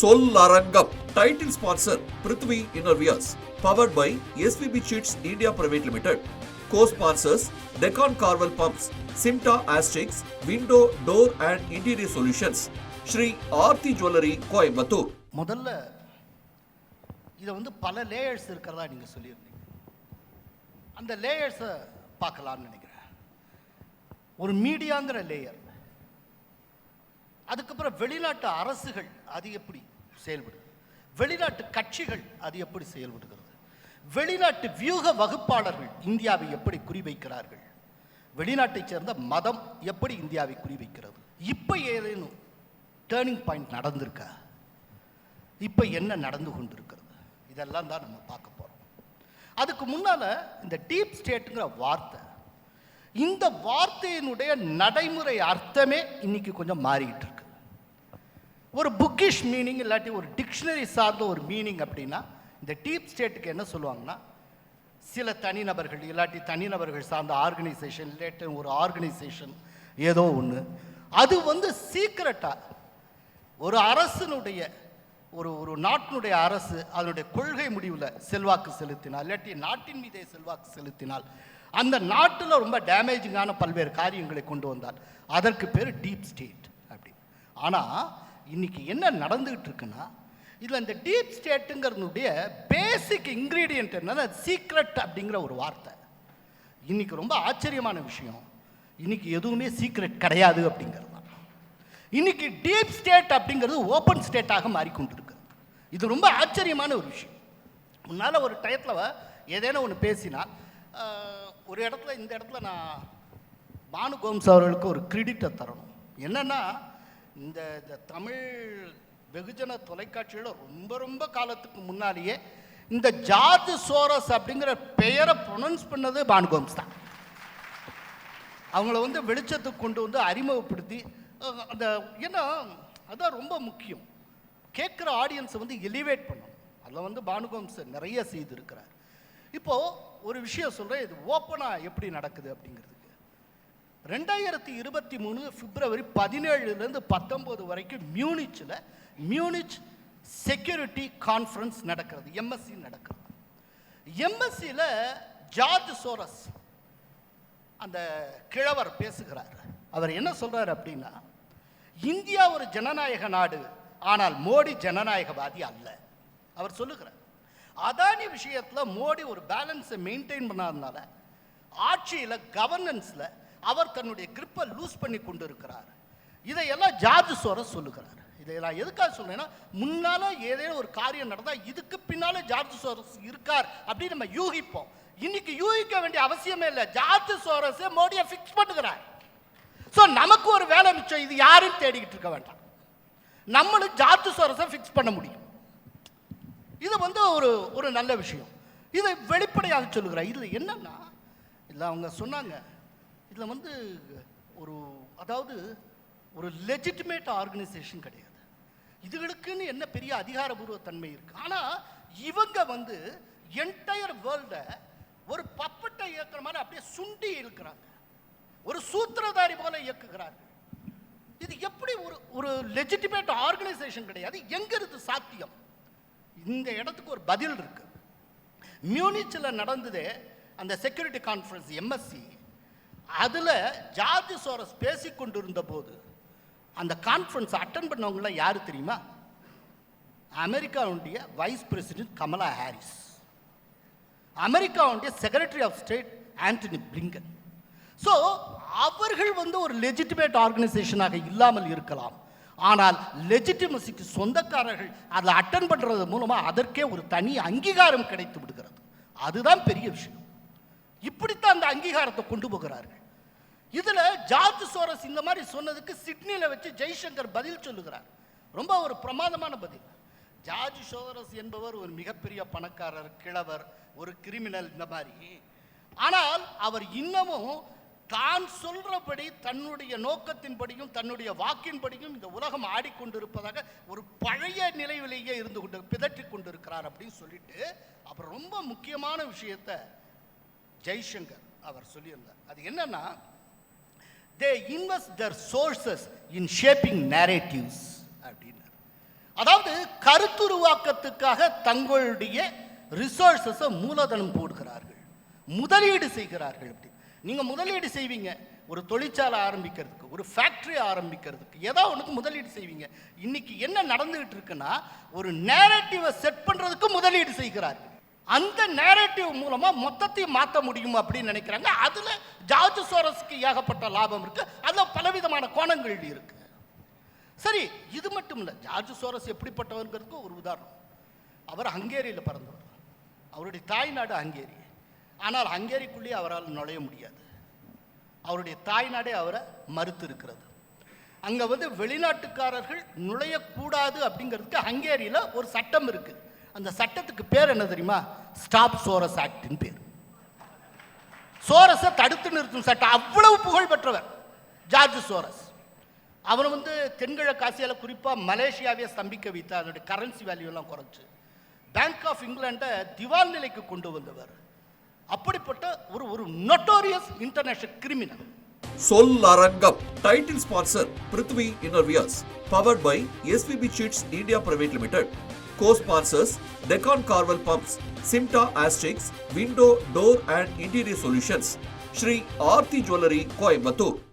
சொல் அரங்கம் title sponsor Prithvi innerwears powered by SBP seeds India private limited co sponsors Deccan Carvel pumps சிம்டா asterisk window door and interior solutions Shri Aarthi jewellery Coimbatore முதல்ல இதை வந்து பல layers இருக்கிறதா நீங்கள் சொல்லியிருந்தீங்க. அந்த லேயர்ஸை பார்க்கலாம்னு நினைக்கிறேன். ஒரு மீடியாங்கிற லேயர் அதுக்கப்புறம் வெளிநாட்டு அரசுகள் அது எப்படி செயல்படுது? வெளிநாட்டு கட்சிகள் அது எப்படி செயல்படுகிறது? வெளிநாட்டு வியூக வகுப்பாளர்கள் இந்தியாவை எப்படி குறிவைக்கிறார்கள்? வெளிநாட்டைச் சேர்ந்த மதம் எப்படி இந்தியாவை குறிவைக்கிறது? இப்போ ஏதேனும் டேர்னிங் பாயிண்ட் நடந்திருக்கா? இப்போ என்ன நடந்து கொண்டிருக்கிறது? இதெல்லாம் தான் நம்ம பார்க்க போகிறோம் அதுக்கு முன்னால் இந்த டீப் ஸ்டேட்டுங்கிற வார்த்தை இந்த வார்த்தையினுடைய நடைமுறை அர்த்தமே இன்னைக்கு கொஞ்சம் மாறிட்டு ஒரு புக்கிஷ் மீனிங் இல்லாட்டி ஒரு டிக்ஷனரி சார்ந்த ஒரு மீனிங் அப்படின்னா இந்த டீப் ஸ்டேட்டுக்கு என்ன சொல்லுவாங்கன்னா சில தனிநபர்கள் இல்லாட்டி தனிநபர்கள் சார்ந்த ஆர்கனைசேஷன் இல்லாட்டி ஒரு ஆர்கனைசேஷன் ஏதோ ஒன்று அது வந்து சீக்கிரட்டாக ஒரு அரசனுடைய ஒரு ஒரு நாட்டினுடைய அரசு அதனுடைய கொள்கை முடிவில் செல்வாக்கு செலுத்தினால் இல்லாட்டி நாட்டின் மீதே செல்வாக்கு செலுத்தினால் அந்த நாட்டில் ரொம்ப டேமேஜிங்கான பல்வேறு காரியங்களை கொண்டு வந்தால் அதற்கு பேர் டீப் ஸ்டேட் அப்படி ஆனால் இன்னைக்கு என்ன நடந்துகிட்டு இருக்குன்னா இதில் இந்த டீப் ஸ்டேட்டுங்கிறதுடைய பேசிக் இன்க்ரீடியன்ட் என்னன்னா சீக்ரெட் அப்படிங்கிற ஒரு வார்த்தை. இன்னைக்கு ரொம்ப ஆச்சரியமான விஷயம். இன்னைக்கு எதுவுமே சீக்ரெட் கிடையாது அப்படிங்கிறது தான். இன்னைக்கு டீப் ஸ்டேட் அப்படிங்கிறது ஓப்பன் ஸ்டேட்டாக மாறிக்கொண்டிருக்கு இது ரொம்ப ஆச்சரியமான ஒரு விஷயம். முன்னால் ஒரு டயத்தில் ஏதேனும் ஒன்று பேசினா ஒரு இடத்துல இந்த இடத்துல நான் பானு கோம்ஸ் அவர்களுக்கு ஒரு கிரெடிட்டை தரணும். என்னென்னா இந்த இந்த தமிழ் வெகுஜன தொலைக்காட்சியில் ரொம்ப ரொம்ப காலத்துக்கு முன்னாலேயே இந்த ஜார்ஜ் சோரஸ் அப்படிங்கிற பெயரை ப்ரொனவுன்ஸ் பண்ணது பானுகோம்ஸ் தான். அவங்கள வந்து வெளிச்சத்துக்கு கொண்டு வந்து அறிமுகப்படுத்தி அந்த ஏன்னா அதான் ரொம்ப முக்கியம். கேட்குற ஆடியன்ஸை வந்து எலிவேட் பண்ணும். அதில் வந்து பானுகோம்ஸ் நிறைய செய்திருக்கிறார். இப்போது ஒரு விஷயம் சொல்கிறேன் இது ஓப்பனாக எப்படி நடக்குது அப்படிங்கிறது. ரெண்டாயிரத்தி இருபத்தி மூணு பிப்ரவரி பதினேழுலேருந்து பத்தொம்போது வரைக்கும் மியூனிச்சில் மியூனிச் செக்யூரிட்டி கான்ஃபரன்ஸ் நடக்கிறது எம்எஸ்சி நடக்கிறது. எம்எஸ்சியில் ஜார்ஜ் சோரஸ் அந்த கிழவர் பேசுகிறார். அவர் என்ன சொல்கிறார் அப்படின்னா இந்தியா ஒரு ஜனநாயக நாடு ஆனால் மோடி ஜனநாயகவாதி அல்ல. அவர் சொல்லுகிறார் அதானி விஷயத்தில் மோடி ஒரு பேலன்ஸை மெயின்டைன் பண்ணாதனால ஆட்சியில் கவர்னன்ஸில் அவர் தன்னுடைய கிரிப்பை லூஸ் பண்ணி கொண்டு இருக்கிறார் இதையெல்லாம் ஜார்ஜ் சோரஸ் சொல்லுகிறார். இதை நான் எதுக்காக சொல்றேன்னா முன்னால ஏதேனும் ஒரு காரியம் நடந்தால் இதுக்கு பின்னால ஜார்ஜ் சோரஸ் இருக்கார் அப்படின்னு நம்ம யூகிப்போம். இன்னைக்கு யூகிக்க வேண்டிய அவசியமே இல்லை. ஜார்ஜ் சோரஸ் மோடியை ஃபிக்ஸ் பண்ணுகிறார். ஸோ நமக்கு ஒரு வேலை மிச்சம். இது யாரும் தேடிக்கிட்டு இருக்க வேண்டாம். நம்மளும் ஜார்ஜ் சோரஸை ஃபிக்ஸ் பண்ண முடியும். இது வந்து ஒரு ஒரு நல்ல விஷயம். இதை வெளிப்படையாக சொல்லுகிறார். இதில் என்னன்னா இல்லை அவங்க சொன்னாங்க இதில் வந்து ஒரு அதாவது ஒரு லெஜிட்டிமேட் ஆர்கனைசேஷன் கிடையாது. இதுகளுக்குன்னு என்ன பெரிய அதிகாரபூர்வ தன்மை இருக்குது ஆனால் இவங்க வந்து என்டையர் வேர்ல்டை ஒரு பப்பட்டை இயக்குற மாதிரி அப்படியே சுண்டி இழுக்கிறாங்க. ஒரு சூத்திரதாரி போல இயக்குகிறார்கள் இது எப்படி ஒரு ஒரு லெஜிட்டிமேட் ஆர்கனைசேஷன் கிடையாது? எங்க இருந்து சாத்தியம்? இந்த இடத்துக்கு ஒரு பதில் இருக்கு. மியூனிச்சில் நடந்ததே அந்த செக்யூரிட்டி கான்ஃபரன்ஸ் எம்எஸ்சி அதில் ஜார்ஜ் சோரஸ் பேசிக்கொண்டிருந்த போது அந்த கான்ஃபரன்ஸ் அட்டன் பண்ணவங்களாம் யாரு தெரியுமா? அமெரிக்காவுடைய வைஸ் பிரசிடென்ட் கமலா ஹாரிஸ். அமெரிக்காவுடைய secretary of state Antony Blinken. So அவர்கள் வந்து ஒரு லெஜிட்டிமேட் ஆர்கனைசேஷனாக இல்லாமல் இருக்கலாம். ஆனால் லெஜிட்டிமசிக்கு சொந்தக்காரர்கள் அதை அட்டன் பண்ணுறது மூலமாக அதற்கே ஒரு தனி அங்கீகாரம் கிடைத்து விடுகிறது. அதுதான் பெரிய விஷயம். இப்படித்தான் அந்த அங்கீகாரத்தை கொண்டு போகிறார்கள். இதில் ஜார்ஜ் சோரஸ் இந்த மாதிரி சொன்னதுக்கு சிட்னியில் வச்சு ஜெய்சங்கர் பதில் சொல்லுகிறார். ரொம்ப ஒரு பிரமாதமான பதில். ஜார்ஜ் சோரஸ் என்பவர் ஒரு மிகப்பெரிய பணக்காரர் கிழவர் ஒரு கிரிமினல் இந்த மாதிரி. ஆனால் அவர் இன்னமும் தான் சொல்றபடி தன்னுடைய நோக்கத்தின்படியும் தன்னுடைய வாக்கின்படியும் இந்த உலகம் ஆடிக்கொண்டிருப்பதாக ஒரு பழைய நிலையிலேயே இருந்து கொண்டு பிதற்றிக் கொண்டிருக்கிறார் அப்படின்னு சொல்லிட்டு அப்புறம் ரொம்ப முக்கியமான விஷயத்தை ஜெய்சங்கர் அவர் சொல்லியிருந்தார். அது என்னன்னா they invest their sources in shaping narratives அப்படின்னார். அதாவது கருத்துருவாக்கத்துக்காக தங்களுடைய ரிசோர்ஸஸை மூலதனம் போடுகிறார்கள். முதலீடு செய்கிறார்கள் அப்படி. நீங்கள் முதலீடு செய்வீங்க ஒரு தொழிற்சாலை ஆரம்பிக்கிறதுக்கு ஒரு ஃபேக்ட்ரி ஆரம்பிக்கிறதுக்கு ஏதோ ஒன்றுக்கு முதலீடு செய்வீங்க. இன்னைக்கு என்ன நடந்துகிட்டு இருக்குன்னா ஒரு நேரட்டிவை செட் பண்ணுறதுக்கு முதலீடு செய்கிறார்கள். அந்த நேரட்டிவ் மூலமாக மொத்தத்தையும் மாற்ற முடியும் அப்படின்னு நினைக்கிறாங்க. அதில் ஜார்ஜ் சோரஸ்க்கு ஏகப்பட்ட லாபம் இருக்குது அதில் பலவிதமான கோணங்கள் இருக்குது சரி இது மட்டும் இல்லை. ஜார்ஜ் சோரஸ் எப்படிப்பட்டவருங்கிறதுக்கு ஒரு உதாரணம். அவர் ஹங்கேரியில் பிறந்தவர். அவருடைய தாய்நாடு ஹங்கேரி. ஆனால் ஹங்கேரிக்குள்ளேயே அவரால் நுழைய முடியாது. அவருடைய தாய்நாடே அவரை மறுத்து இருக்கிறது அங்கே வந்து வெளிநாட்டுக்காரர்கள் நுழையக்கூடாது அப்படிங்கிறதுக்கு ஹங்கேரியில் ஒரு சட்டம் இருக்குது அந்த சட்டத்துக்கு பேர் என்ன தெரியுமா? ஸ்டாப் சோரஸ் ஆக்டின் பேர். சோரஸை தடுத்து நிறுத்தும் சட்டம். அவ்வளவு புகழ் பெற்றவர். George Soros. அவர் வந்து தென்கிழக்கு ஆசியாவில் குறிப்பாக மலேசியாவே ஸ்தம்பிக்க வைத்தார். அதனுடைய கரன்சி வேல்யூ எல்லாம் பேங்க் ஆஃப் இங்கிலாண்டை திவால் நிலைக்கு கொண்டு வந்தவர். அப்படிப்பட்ட ஒரு ஒரு நொட்டோரியஸ் இன்டர்நேஷனல் கிரிமினல் சொல் அரங்கம். Title sponsor Prithvi innerwears powered by SBP seeds India private limited co-sponsors Deccan Carvel Pumps, Simta Asterix, Window, Door and Interior Solutions, Sri Aarti Jewelry, Coimbatore.